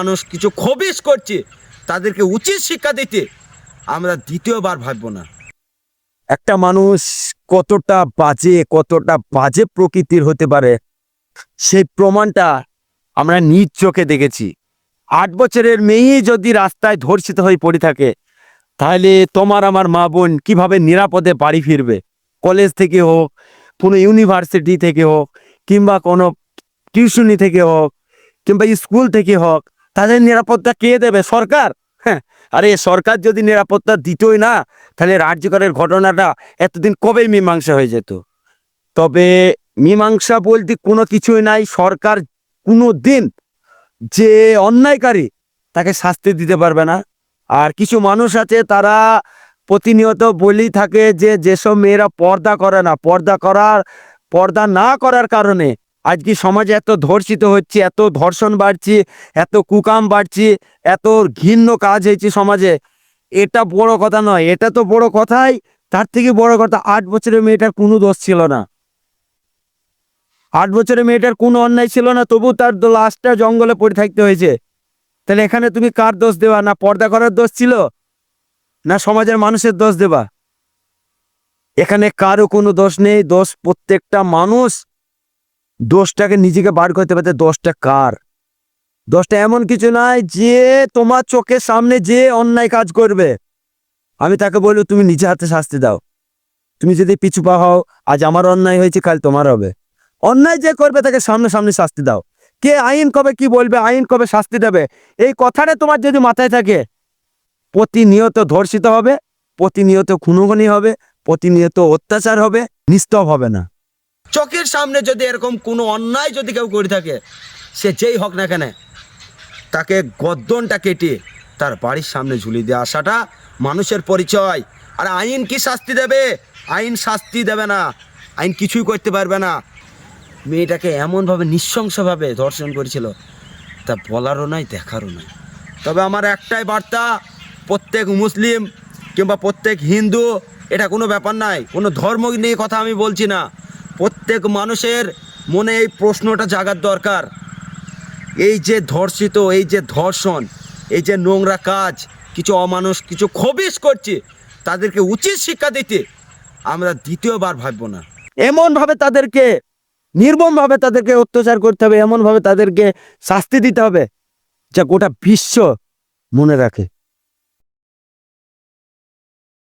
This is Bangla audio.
মানুষ কিছু খবিস করছে, তাদেরকে উচিত শিক্ষা দিতে, আমরা দ্বিতীয়বার ভাববো না। একটা মানুষ কতটা বাজে কতটা বাজে প্রকৃতির হতে পারে, সেই প্রমাণটা আমরা নিজ চোখে দেখেছি। আট বছরের মেয়ে যদি রাস্তায় ধর্ষিত হয়ে পড়ে থাকে, তাহলে তোমার আমার মা বোন কীভাবে নিরাপদে বাড়ি ফিরবে? কলেজ থেকে হোক, কোনো ইউনিভার্সিটি থেকে হোক, কিংবা কোনো টিউশনি থেকে হোক, কিংবা স্কুল থেকে হোক তাদের নিরাপত্তা কে দেবে? সরকার? হ্যাঁ আরে সরকার যদি নিরাপত্তা দিতই না, তাহলে রাজ্যকরের ঘটনাটা এতদিন কবে মীমাংসা হয়ে যেত? তবে মীমাংসা বলতে কোনো কিছুই নাই। সরকার কোনো দিন যে অন্যায়কারী তাকে শাস্তি দিতে পারবে না। আর কিছু মানুষ আছে তারা প্রতিনিয়ত বলেই থাকে যে যেসব মেয়েরা পর্দা করে না, পর্দা করার, পর্দা না করার কারণে আজকে সমাজে এত ধর্ষিত হচ্ছে, এত ধর্ষণ বাড়ছে, এত কুকাম বাড়ছে, এত ঘৃণ্য কাজ হয়েছে সমাজে? এটা বড় কথা নয়, এটা তো বড় কথাই, তার থেকে বড় কথা আট বছরের মেয়েটার কোনো দোষ ছিল না। আট বছরের মেয়েটার কোনো অন্যায় ছিল না, তবু তার লাশটা জঙ্গলে পড়ে থাকতে হয়েছে। তাহলে এখানে তুমি কার দোষ দেবা, না পর্দা করার দোষ ছিল, না সমাজের মানুষের দোষ দেবা? এখানে কারও কোনো দোষ নেই, দোষ প্রত্যেকটা মানুষ। দোষটাকে নিজেকে বার করতে পারতে দোষটা কার? দোষটা এমন কিছু নয় যে তোমার চোখের সামনে যে অন্যায় কাজ করবে। আমি তাকে বলব, তুমি নিজে হাতে শাস্তি দাও। তুমি যদি পিছু পা হও, আজ আমার অন্যায় হয়েছে, কাল তোমার হবে। অন্যায় যে করবে, তাকে সামনে সামনে শাস্তি দাও। কে আইন কবে কি বলবে, আইন কবে শাস্তি দেবে, এই কথাটা তোমার যদি মাথায় থাকে, প্রতিনিয়ত ধর্ষিত হবে, প্রতিনিয়ত খুনোখুনি হবে, প্রতিনিয়ত অত্যাচার হবে, নিস্তব হবে না। চোখের সামনে যদি এরকম কোনো অন্যায় যদি কেউ করে থাকে, সে যেই হোক না কেন, তাকে গদ্দনটা কেটে তার বাড়ির সামনে ঝুলিয়ে দিয়ে আসাটা মানুষের পরিচয়। আর আইন কি শাস্তি দেবে? আইন শাস্তি দেবে না। আইন কিছুই করতে পারবে না। মেয়েটাকে এমনভাবে নৃশংসভাবে ধর্ষণ করেছিল, তা বলারও নাই, দেখারও নাই। তবে আমার একটাই বার্তা, প্রত্যেক মুসলিম কিংবা প্রত্যেক হিন্দু, এটা কোনো ব্যাপার নাই, কোনো ধর্ম নিয়ে কথা আমি বলছি না। প্রত্যেক মানুষের মনে এই প্রশ্নটা জাগার দরকার। এই যে ধর্ষিত, এই যে ধর্ষণ, এই যে নোংরা কাজ, কিছু অমানুষ, কিছু খবিস করছে, তাদেরকে উচিত শিক্ষা দিতে আমরা দ্বিতীয়বার ভাববো না। এমনভাবে তাদেরকে, নির্মমভাবে তাদেরকে অত্যাচার করতে হবে, এমনভাবে তাদেরকে শাস্তি দিতে হবে, যা গোটা বিশ্ব মনে রাখে।